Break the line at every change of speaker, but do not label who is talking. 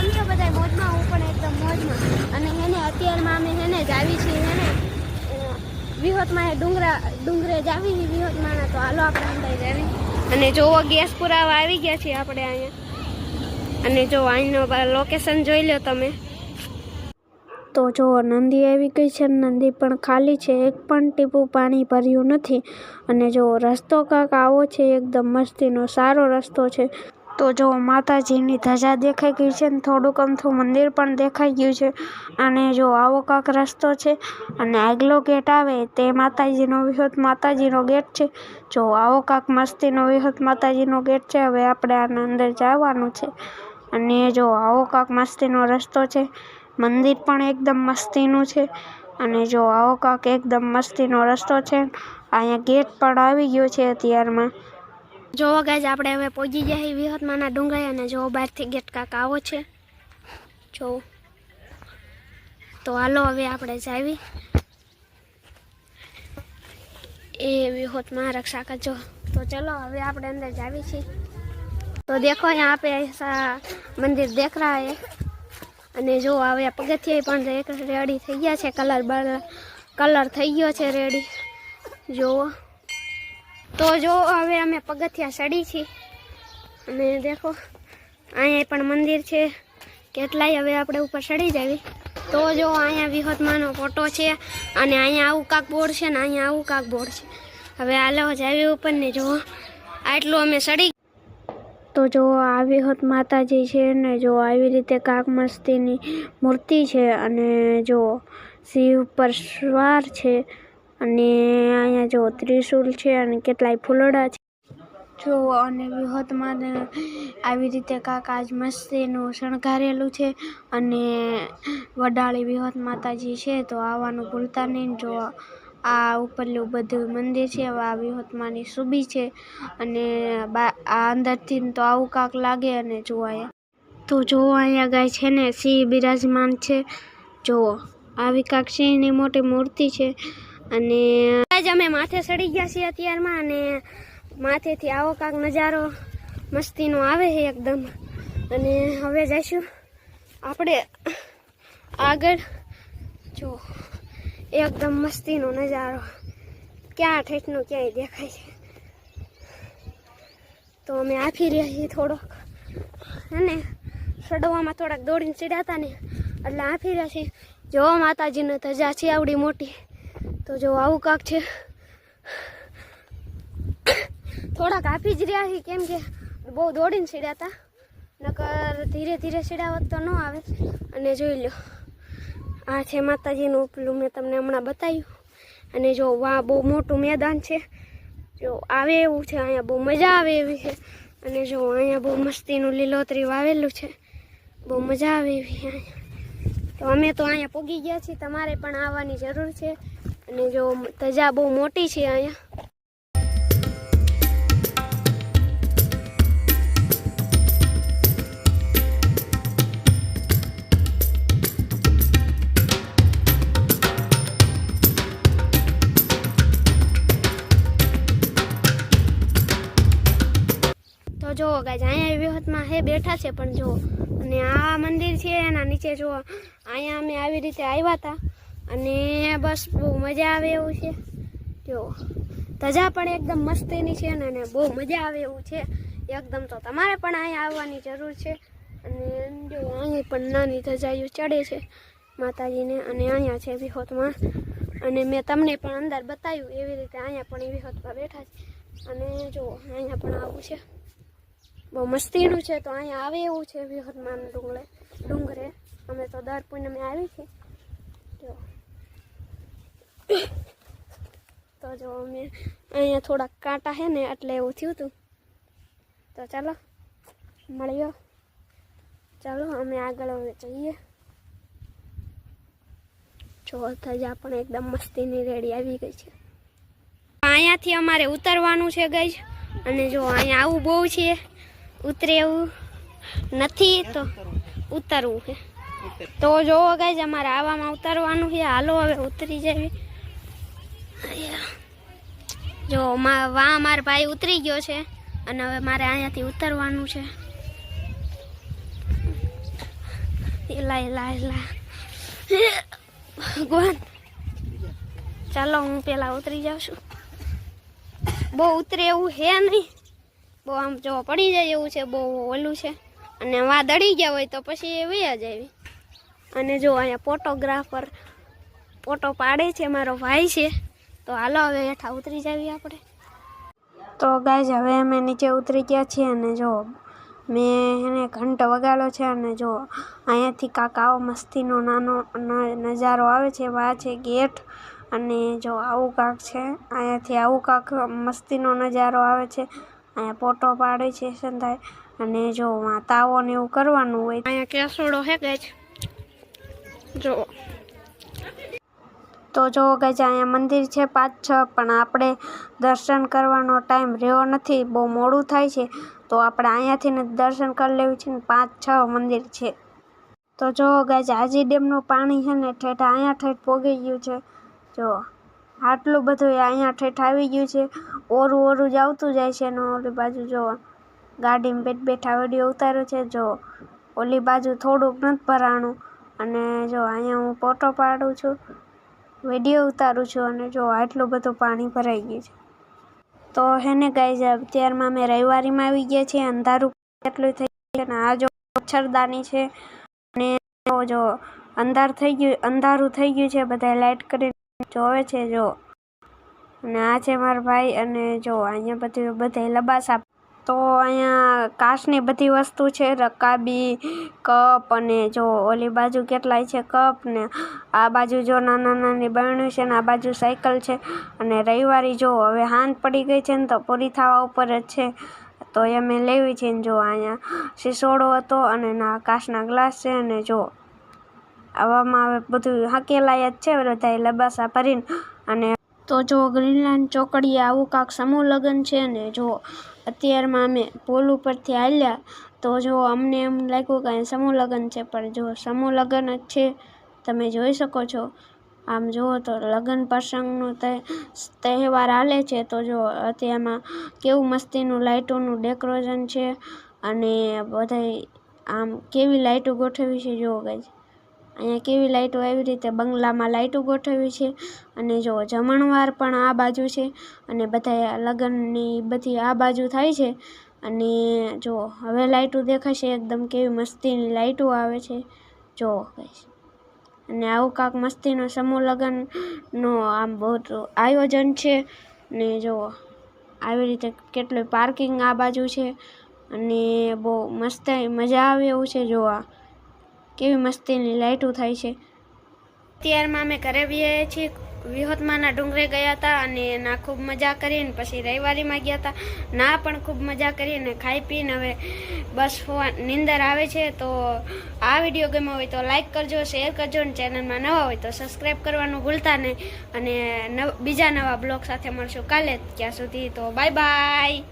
કેમ બધા મોજમાં, હું પણ એકદમ મોજમાં. અને એને અત્યારમાં અમે હેને જ આવી છીએ હેને વિહોતમાં એ ડુંગરા, ડુંગરે જ આવી વિહોતમાં, તો હાલો આપણે અંદર જાવી. અને જો ગેસ પુરાવા આવી ગયા છીએ આપણે અહીંયા. અને જો, અહીંનો લોકેશન જોઈ લો તમે. તો જો, નંદી આવી ગઈ છે, નંદી પણ ખાલી છે. એક પણ ટીપું પાણી ભર્યું નથી. અને જો, રસ્તો કાંક આવો છે, એકદમ મસ્તીનો, સારો રસ્તો છે. તો જો માતાજીની ધજા દેખાઈ ગઈ છે ને થોડુંક અમથું મંદિર પણ દેખાઈ ગયું છે. અને જો આવો કાંક રસ્તો છે અને આગલો ગેટ આવે તે માતાજીનો વિહત માતાજીનો ગેટ છે. જો આવો કાંક મસ્તીનો વિહત માતાજીનો ગેટ છે, હવે આપણે આના અંદર જવાનું છે. અને જો આવો કાંક મસ્તીનો રસ્તો છે, મંદિર પણ એકદમ મસ્તીનું છે. અને જો આવો કાંક એકદમ મસ્તીનો રસ્તો છે, અહીંયા ગેટ પણ આવી ગયો છે અત્યારમાં. જો ગાઈઝ આપણે હવે પહોંચી જઈએ વિહતમાંના ડુંગરા અને જોવો બહારથી ગેટ કાક આવો છે. જો તો હાલો હવે આપણે જાવી. એ વિહોતમાં રક્ષા કરજો. તો ચલો હવે આપણે અંદર જાવી છીએ. તો દેખો યહાં પે એસા મંદિર દેખ રહા હે અને જો હવે પગથિયા પણ રેડી થઈ ગયા છે. કલર બલર કલર થઈ ગયો છે રેડી જોવો. તો જો, હવે અમે પગથિયા ચડી છીએ. અને દેખો, અહીંયા પણ મંદિર છે. કેટલાય હવે આપણે ઉપર ચડી જાવી. તો જો, અહીંયા વિહતમાનો ફોટો છે અને અહીંયા આવું કાક બોર્ડ છે ને, અહીંયા આવું કાક બોર્ડ છે. હવે હાલો જાવી ઉપર ને જો આટલું અમે ચડી તો જો આવી હોત માતાજી છે ને, જો, આવી રીતે કાક મસ્તીની મૂર્તિ છે અને જો સિંહ ઉપર સ્વાર છે. અને અહીંયા જો ત્રિશુલ છે અને કેટલાય ફૂલડા છે. જો, અને વિહતમાં આવી રીતે કાકાજ મસ્તીનું શણગારેલું છે અને વડાળી વિહત માતાજી છે તો આવવાનું ભૂલતા નહીં. જો, આ ઉપરલું બધું મંદિર છે આ વિહતમાની સુબી છે અને આ અંદરથી તો આવું કાંક લાગે અને જોવાય તો જો અહીંયા ગાય છે ને, સિંહ બિરાજમાન છે. જુઓ આવી કાંક સિંહની મોટી મૂર્તિ છે. અને આજ અમે માથે ચડી ગયા છીએ અત્યારમાં અને માથેથી આવો કાંક નજારો મસ્તીનો આવે છે એકદમ. અને હવે જઈશું આપણે આગળ. જો, એકદમ મસ્તીનો નજારો. ક્યાં ઠેઠનો ક્યાંય દેખાય છે. તો અમે આફી રહ્યા છીએ થોડોક. અને સડવામાં થોડાક દોડીને ચડ્યા ને, એટલે આફી રહ્યા છીએ. જો, માતાજીને ધજા છે આવડી મોટી. તો જો આવું કાંક છે. થોડાક આપી જ રહ્યા છીએ, કેમ કે બહુ દોડીને સીડ્યા હતા. નકર ધીરે ધીરે સીડાવત તો ન આવે. અને જોઈ લો, આ છે માતાજીનું ઉપલું, મેં તમને હમણાં બતાવ્યું. અને જો વા બહુ મોટું મેદાન છે. જો આવે એવું છે, અહીંયા બહુ મજા આવે એવી છે. અને જો અહીંયા બહુ મસ્તીનું લીલોતરી વાવેલું છે. બહુ મજા આવે એવી અહીંયા. તો અમે તો અહીંયા પોગી ગયા છીએ, તમારે પણ આવવાની જરૂર છે. અને જો ધજા બહુ મોટી છે અહીંયા. તો જો ગાઈઝ, અહીંયા વિહતમાં હે બેઠા છે, પણ જો, અને આ મંદિર છે, એના નીચે જો, અહીંયા અમે આવી રીતે આવ્યા હતા. અને બસ બહુ મજા આવે એવું છે. જો, ધજા પણ એકદમ મસ્તીની છે ને, અને બહુ મજા આવે એવું છે. એકદમ તો તમારે પણ અહીંયા આવવાની જરૂર છે. અને જો, અહીંયા પણ નાની ધજાઈઓ ચડે છે માતાજીને, અને અહીંયા છે વિહોતમાં. અને મેં તમને પણ અંદર બતાવ્યું એવી રીતે અહીંયા પણ વિહોતમાં બેઠા છે. અને જો, અહીંયા પણ આવું છે. બહુ મસ્તીનું છે તો અહીંયા આવે એવું છે વિહોતમાં ડુંગરે ડુંગરે. અમે તો દર પૂનમે આવી છે જો. તો જો અમે અહીંયા થોડા કાંટા છે ને એટલે એવું થયું હતું તો ચાલો મળ્યો ચાલો, અમે આગળ હવે જઈએ. જો થજા પણ એકદમ મસ્તીની રેડી આવી ગઈ છે. અહીંયાથી અમારે ઉતરવાનું છે ગઈ. અને જો, અહીંયા આવું બહુ છે. ઉતરે એવું નથી, તો ઉતરવું છે. તો જોવો ગઈ અમારે આવામાં ઉતરવાનું છે. હાલો, હવે ઉતરી જાય જો વા મારો ભાઈ ઉતરી ગયો છે. અને હવે મારે અહીંયાથી ઉતરવાનું છે. એલા એલા એલા. ભગવાન. ચાલો, હું પેલા ઉતરી જાઉં છું. બહુ ઉતરે એવું હે નહીં. બહુ આમ જો પડી જાય એવું છે, બહુ ઓલું છે. અને વા દડી ગયા હોય તો પછી એ વયા જાય અને જો અહીંયા ફોટોગ્રાફર ફોટો પાડે છે, મારો ભાઈ છે. તો હાલો હવે હેઠા ઉતરી જઈએ આપણે. તો ગાય હવે અમે નીચે ઉતરી ગયા છીએ અને જો મેં એને ઘંટો વગાડ્યો છે અને જો અહીંયાથી કાંક આવો મસ્તીનો નાનો નજારો આવે છે વા છે ગેટ અને જો આવું કાંક છે. અહીંયાથી આવું કાંક મસ્તીનો નજારો આવે છે. અહીંયા ફોટો પાડે છે સંધાય અને જો તાવો ને એવું કરવાનું હોય. અહીંયા કેસોડો હે ગાય જો તો જો ગાય અહીંયા મંદિર છે પાંચ છ, પણ આપણે દર્શન કરવાનો ટાઈમ રહ્યો નથી, બહુ મોડું થાય છે, તો આપણે અહીંયાથી ને દર્શન કરી લેવું છે ને પાંચ છ મંદિર છે. તો જો ગાય હાજી ડેમનું પાણી છે ને ઠેઠ અહીંયા ઠેઠ પોગી ગયું છે. જો, આટલું બધું અહીંયા ઠેઠ આવી ગયું છે, ઓરું ઓરું જ આવતું જાય છે અને ઓલી બાજુ જો ગાડીમાં બેઠ બેઠા વીડિયો ઉતાર્યો છે, જો ઓલી બાજુ થોડુંક નથી ભરાણું, અને જો અહીંયા હું ફોટો પાડું છું વીડિયો ઉતારું છું અને જો આટલું બધું પાણી ભરાઈ ગયું છે. તો હેને ગાઈઝ અત્યારમાં અમે રવિવારીમાં આવી ગયા છીએ, અંધારું એટલું થઈ ગયું અને આ જો મચ્છરદાની છે અને જો જો અંધાર થઈ ગયું, અંધારું થઈ ગયું છે બધા લાઇટ કરીને જોવે છે, જો. અને આ છે મારા ભાઈ અને જો અહીંયા બધું બધા લબાસા તો અહીંયા કાચની બધી વસ્તુ છે, રકાબી, કપ અને જો ઓલી બાજુ કેટલાય છે કપ ને, આ બાજુ જો નાના નાની બહેણું છે ને, આ બાજુ સાયકલ છે અને રવિવારી જો હવે હાંજ પડી ગઈ છે ને તો પૂરી થવા ઉપર જ છે. તો એ અમે લેવી છે ને જો અહીંયા સિસોડો હતો અને ના કાચના ગ્લાસ છે અને જો આવામાં હવે બધું હાકેલાય જ છે બધા લબાસા ભરીને. અને તો જો ગ્રીનલેન્ડ ચોકડીએ આવું કાંક સમૂહ લગ્ન છે ને જો અત્યારમાં અમે પુલ ઉપરથી હાલ્યા તો જો અમને એમ લાગ્યું કે અહીં સમૂહ લગ્ન છે, પણ જો સમૂહ લગ્ન જ છે, તમે જોઈ શકો છો. આમ જુઓ તો લગ્ન પ્રસંગનો તહેવાર હાલે છે તો જો અત્યારમાં કેવું મસ્તીનું, લાઇટોનું ડેકોરેશન છે અને બધાય આમ કેવી લાઇટો ગોઠવી છે જુઓ ગાઈઝ. અહીંયા કેવી લાઇટો આવી રીતે બંગલામાં લાઇટો ગોઠવી છે અને જો જમણવાર પણ આ બાજુ છે અને બધા લગ્નની બધી આ બાજુ થાય છે અને જો હવે લાઇટો દેખાશે એકદમ કેવી મસ્તીની લાઇટો આવે છે જો. અને આવું કાંક મસ્તીનો સમૂહ લગ્નનો આમ બહુ આયોજન છે ને જો આવી રીતે કેટલું પાર્કિંગ આ બાજુ છે અને બહુ મસ્ત મજા આવે એવું છે જોવા કેવી મસ્તીની લાઇટો થાય છે. અત્યારમાં અમે ઘરે બી છીએ. વિહોતમાના ડુંગરે ગયા હતા અને ના ખૂબ મજા કરીને પછી રવિવારીમાં ગયા હતા. ના પણ ખૂબ મજા કરીને ખાઈ પીને હવે બસ નિંદર આવે છે. તો આ વીડિયો ગમ્યો હોય તો લાઇક કરજો, શેર કરજો અને ચેનલમાં નવા હોય તો સબસ્ક્રાઈબ કરવાનું ભૂલતા નહીં. અને બીજા નવા બ્લોગ સાથે મળશું કાલે. ત્યાં સુધી તો બાય બાય.